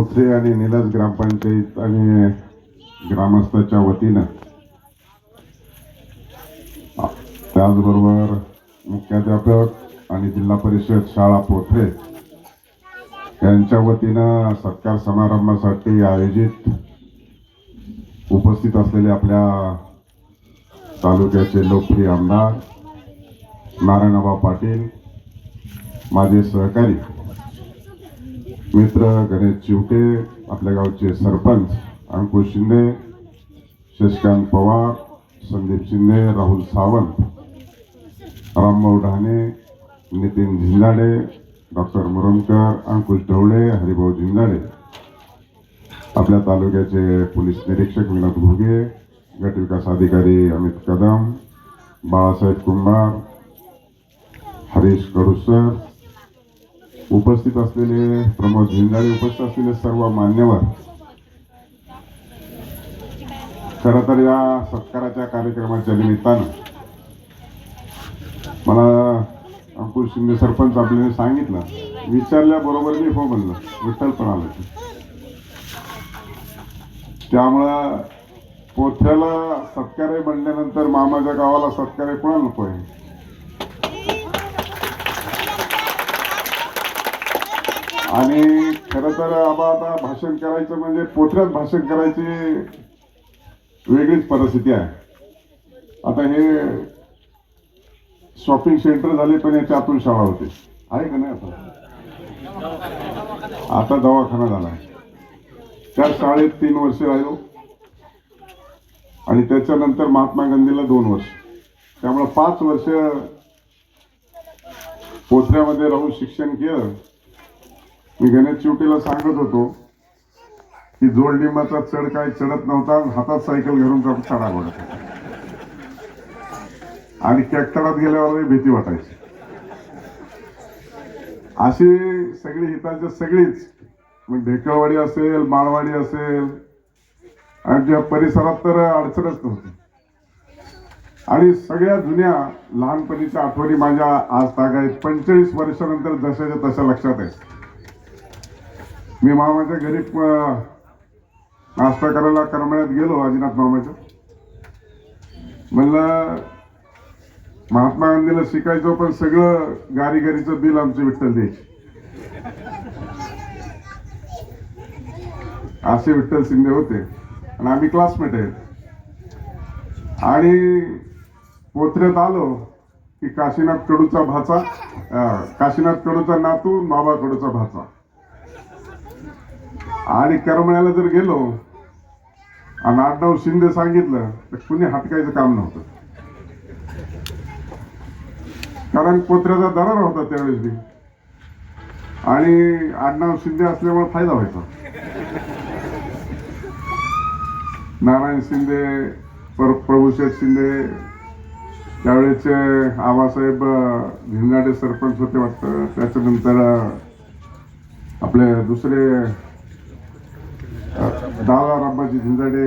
पोथरे आणि निलज ग्रामपंचायत आणि ग्रामस्थाच्या वतीनं. त्याचबरोबर मुख्याध्यापक आणि जिल्हा परिषद शाळा पोथरे यांच्या वतीनं सत्कार समारंभासाठी आयोजित उपस्थित असलेले आपल्या तालुक्याचे लोकप्रिय आमदार नारायणबा पाटील माझे सहकारी मित्र गणेश चिवटे आपल्या गावचे सरपंच अंकुश शिंदे शशिकांत पवार संदीप शिंदे राहुल सावंत रामभाऊ ढाणे नितीन झिंजाडे डॉक्टर मुरुमकर अंकुश ढवळे हरिभाऊ झिंजाडे. आपल्या तालुक्याचे पोलीस निरीक्षक विनोद घुगे गटविकास अधिकारी अमित कदम बाळासाहेब कुंभार हरीश कडुसर उपस्थित असलेले प्रमोद झिंजाळे उपस्थित असलेले सर्व मान्यवर. खरं तर या सत्काराच्या कार्यक्रमाच्या निमित्तानं मला अंकुश शिंदे सरपंच आपल्याने सांगितलं. विचारल्याबरोबर मी हो म्हणलं. विठ्ठल पण आलं त्यामुळं पोथ्याला सत्कारे म्हणल्यानंतर मामाच्या गावाला सत्कारे आहे कोणाला नको आहे? आणि खरं तर आबा आता भाषण करायचं म्हणजे पोथऱ्यात भाषण करायची वेगळीच परिस्थिती आहे. आता हे शॉपिंग सेंटर झाले पण याच्या आतून शाळा होते. आहे का नाही आता? आता दवाखाना आहे त्या शाळेत तीन वर्ष राहिलो. आणि त्याच्यानंतर महात्मा गांधीला दोन वर्ष. त्यामुळे पाच वर्ष पोथऱ्यामध्ये राहून शिक्षण केलं. मी गणेश चिवटेला सांगत होतो की जोडलिंबाचा चढ काय चढत नव्हता हातात सायकल घालून जाऊन चढा आवडत आणि कॅक्टरात गेल्यावर भीती वाटायची. अशी सगळी हिताची सगळीच मग ढेकळवाडी असेल माळवाडी असेल आणि त्या परिसरात तर अडचणच नव्हती. आणि सगळ्या जुन्या लहानपणीच्या आठवणी माझ्या आज तागायत पंचेचाळीस वर्षानंतर जशाच्या तशा लक्षात आहे मी मामाच्या घरी नाश्ता करायला करमळ्यात गेलो आजीनाथ मामाच्या. म्हणलं महात्मा गांधीला शिकायचो पण सगळं गारी गारीचं बिल आमचं विठ्ठल द्यायचे. असे विठ्ठल शिंदे होते. आणि आम्ही क्लासमेट आहेत. आणि पोत्र्यात आलो की काशीनाथ कडूचा भाचा काशीनाथ कडूचा नातू बाबा कडूचा भाचा. आणि करमळ्याला जर गेलो आणि आडनाव शिंदे सांगितलं तर कुणी हटकायचं काम नव्हतं. कारण पोत्र्याचा दरार होता त्यावेळेस बी. आणि आडनाव शिंदे असल्यामुळे फायदा व्हायचा. नारायण शिंदे पर प्रभूशेठ शिंदे त्यावेळेचे आबासाहेब अं, सरपंच होते वाटतं. त्याच्यानंतर आपले दुसरे दादा राबाजी झिंजाडे.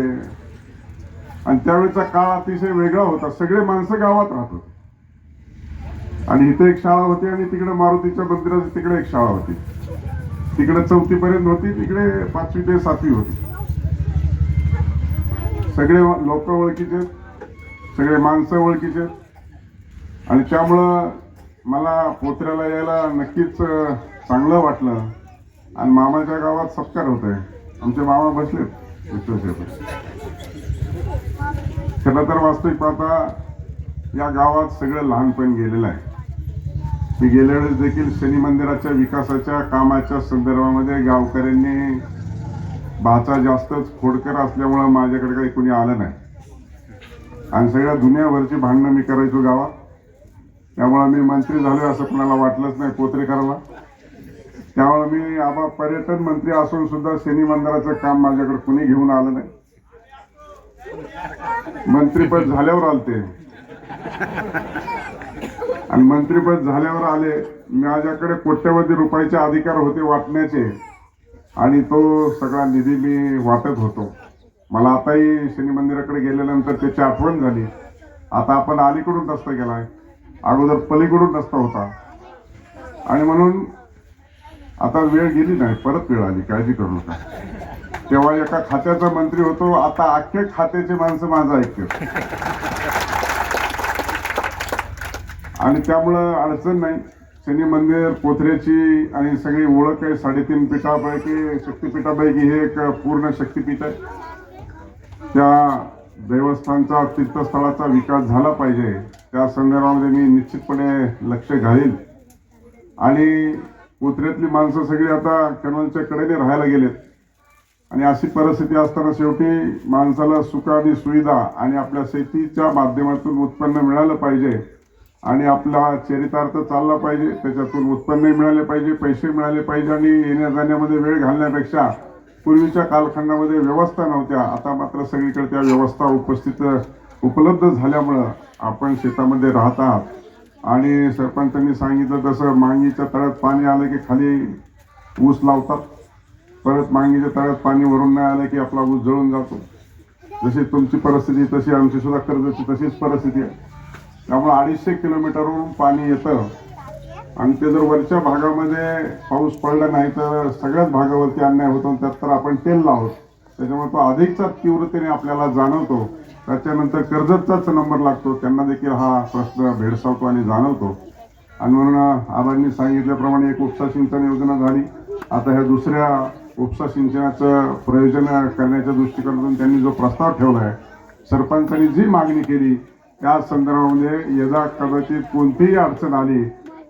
आणि त्यावेळेचा काळ अतिशय वेगळा होता. सगळे माणसं गावात राहत होते. आणि इथे एक शाळा होती आणि तिकडे मारुतीच्या मंदिराची तिकडे एक शाळा होती. तिकडे चौथी पर्यंत होती तिकडे पाचवी ते सातवी होती. सगळे लोक ओळखीचे सगळे माणसं ओळखीचे. आणि त्यामुळं मला पोत्र्याला यायला नक्कीच चांगलं वाटलं. आणि मामाच्या गावात सत्कार होत आहे आमचे मामा बसले. खरं तर वास्तविक पाहता या गावात सगळं लहानपण गेलेलं आहे. मी गेल्या वेळेस देखील शनी मंदिराच्या विकासाच्या कामाच्या संदर्भामध्ये गावकऱ्यांनी भाचा जास्तच खोडकर असल्यामुळं माझ्याकडे काही कुणी आलं नाही. आणि सगळ्या दुनियाभरची भांडणं मी करायचो गावात. त्यामुळं मी मंत्री झालो असं कुणाला वाटलंच नाही पोत्रेकराला त्यामुळे मी आबा पर्यटन मंत्री असून सुद्धा शनी मंदिराचं काम माझ्याकडे कुणी घेऊन आलं नाही. मंत्रीपद झाल्यावर आलते. आणि मंत्रीपद झाल्यावर आले. माझ्याकडे कोट्यवधी रुपयाचे अधिकार होते वाटण्याचे. आणि तो सगळा निधी मी वाटत होतो. मला आताही शनी मंदिराकडे गेल्यानंतर त्याची आठवण झाली. आता आपण अलीकडून रस्ता गेलाय अगोदर पलीकडून रस्ता होता. आणि म्हणून आता वेळ गेली नाही परत वेळ आली काळजी करू नका. तेव्हा एका खात्याचा मंत्री होतो आता अख्खे खात्याचे माणसं माझं ऐकतात. आणि त्यामुळं अडचण नाही. शनी मंदिर पोथऱ्याची आणि सगळी ओळख आहे साडेतीन पीठापैकी शक्तिपीठापैकी हे एक पूर्ण शक्तिपीठ आहे. त्या देवस्थानचा तीर्थस्थळाचा विकास झाला पाहिजे. त्या संदर्भामध्ये मी निश्चितपणे लक्ष घालील आणि कोथऱ्यातली माणसं सगळी आता कॅनलच्या कडेने राहायला गेलेत. आणि अशी परिस्थिती असताना शेवटी माणसाला सुख आणि सुविधा आणि आपल्या शेतीच्या माध्यमातून उत्पन्न मिळालं पाहिजे. आणि आपला चरितार्थ चालला पाहिजे त्याच्यातून उत्पन्न मिळाले पाहिजे पैसे मिळाले पाहिजे आणि येण्या जाण्यामध्ये वेळ घालण्यापेक्षा पूर्वीच्या कालखंडामध्ये व्यवस्था नव्हत्या. आता मात्र सगळीकडे त्या व्यवस्था उपस्थित उपलब्ध झाल्यामुळं आपण शेतामध्ये राहत आहात. आणि सरपंचांनी सांगितलं तसं मांगीच्या तळ्यात पाणी आलं की खाली ऊस लावतात परत मांगीच्या तळ्यात पाणी वरून नाही आलं की आपला ऊस जळून जातो. जशी तुमची परिस्थिती तशी आमची सुद्धा कर्जची तशीच परिस्थिती आहे. त्यामुळे अडीचशे किलोमीटरवरून पाणी येतं. आणि ते जर वरच्या भागामध्ये पाऊस पडला नाही तर सगळ्याच भागावरती अन्याय होतो त्यात तर आपण तेल लावतो. त्याच्यामुळे तो अधिकचा तीव्रतेने आपल्याला जाणवतो. त्याच्यानंतर कर्जतचाच नंबर लागतो. त्यांना देखील हा प्रश्न भेडसावतो आणि जाणवतो. आणि म्हणून आबांनी सांगितल्याप्रमाणे एक उपसा सिंचन योजना झाली. आता ह्या दुसऱ्या उपसा सिंचनाचं प्रयोजन करण्याच्या दृष्टिकोनातून त्यांनी जो प्रस्ताव ठेवला आहे सरपंचांनी जी मागणी केली त्या संदर्भामध्ये यदा कदाचित कोणतीही अडचण आली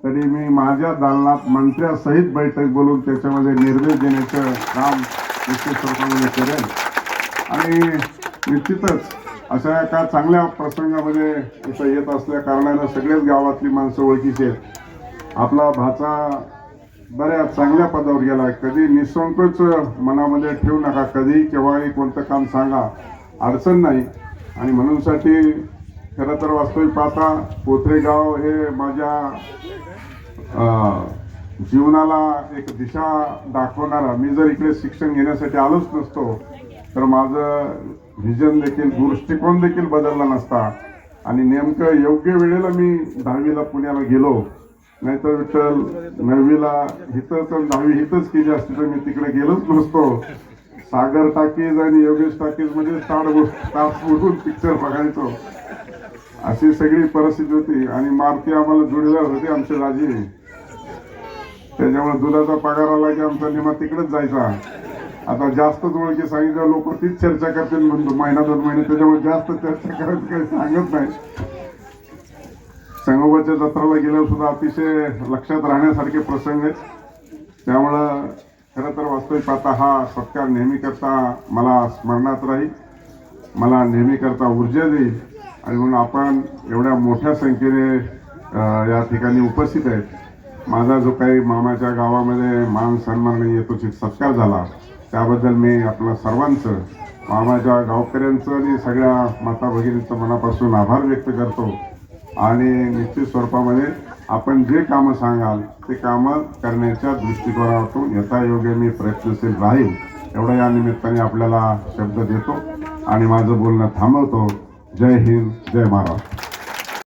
तरी मी माझ्या दालनात मंत्र्यासहित बैठक बोलून त्याच्यामध्ये निर्देश देण्याचं काम निश्चित स्वरूपामध्ये करेन. आणि निश्चितच अशा एका चांगल्या प्रसंगामध्ये इथं येत असल्या कारणानं सगळेच गावातली माणसं ओळखीचे आहेत. आपला भाचा बऱ्याच चांगल्या पदावर गेला. कधी निसंकोच मनामध्ये ठेवू नका कधी केव्हाही कोणतं काम सांगा. अडचण नाही. आणि म्हणूनसाठी खरं तर वास्तविक पाहता कोथरे गाव हे माझ्या जीवनाला एक दिशा दाखवणारा. मी जर इकडे शिक्षण घेण्यासाठी आलोच नसतो तर माझं व्हिजन देखील दृष्टिकोन देखील बदलला नसता. आणि नेमकं योग्य वेळेला मी दहावीला पुण्याला गेलो. नाहीतर विठ्ठल नववीला हिथं तर दहावी हिथंच केली असती तर मी तिकडे गेलोच नसतो. सागर टाकीज आणि योगेश टाकीज म्हणजे स्टार्ट स्टार्ट उठून पिक्चर बघायचो. अशी सगळी परिस्थिती होती. आणि मारती आम्हाला जुडीदार होते आमचे राजे. त्याच्यामुळे दुधाचा पगार आला की आमचा निमा तिकडेच जायचा. आता जास्त ओळखी सांगितलं लोक तीच चर्चा करतील म्हणतो महिना दोन महिने त्याच्यामुळे जास्त चर्चा करायचं काही सांगत नाही. संगोबाच्या जत्राला गेल्यावर सुद्धा अतिशय लक्षात राहण्यासारखे प्रसंग आहेत. त्यामुळं खरं तर वास्तविक पाहता हा सत्कार नेहमी करता मला स्मरणात राहील. मला नेहमी करता ऊर्जा देईल. आणि म्हणून आपण एवढ्या मोठ्या संख्येने या ठिकाणी उपस्थित आहेत. माझा जो काही मामाच्या गावामध्ये मान सन्मान येतो सत्कार झाला. त्याबद्दल मी आपल्या सर्वांचं मामाच्या गावकऱ्यांचं आणि सगळ्या माता भगिनींचं मनापासून आभार व्यक्त करतो. आणि निश्चित स्वरूपामध्ये आपण जे कामं सांगाल ते कामं करण्याच्या दृष्टिकोनातून यथायोग्य मी प्रयत्नशील राहील एवढं या निमित्ताने आपल्याला शब्द देतो. आणि माझं बोलणं थांबवतो. जय हिंद जय महाराष्ट्र.